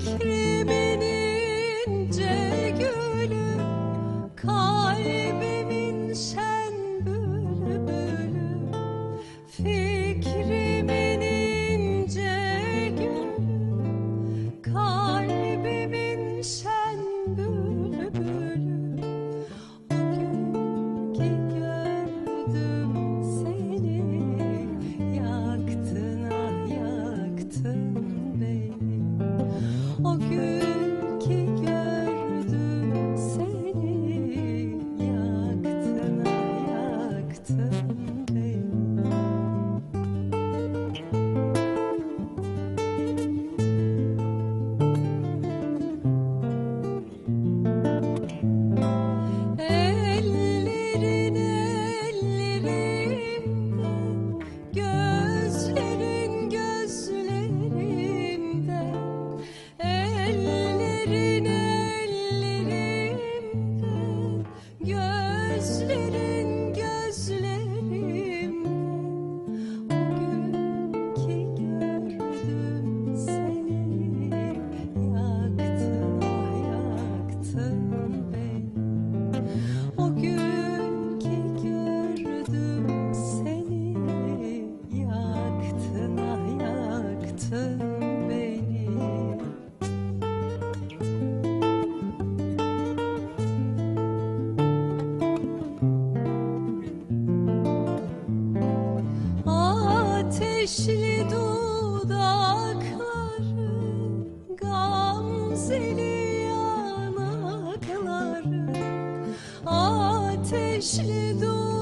Fikrimin ince Kalbimin şen bülbülü. Fikrimin ince gülü Kalbimin şen bülbülü. O gün ki gördüm seni Yaktın ah yaktın beni Ateşli dudakları, gamzeli yanakları, ateşli dudakların,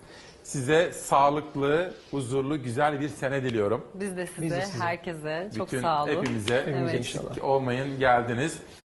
Size sağlıklı, huzurlu, güzel bir sene diliyorum. Biz de size, herkese çok Bütün sağ olun. hepimize Evet. eksik olmayın geldiniz.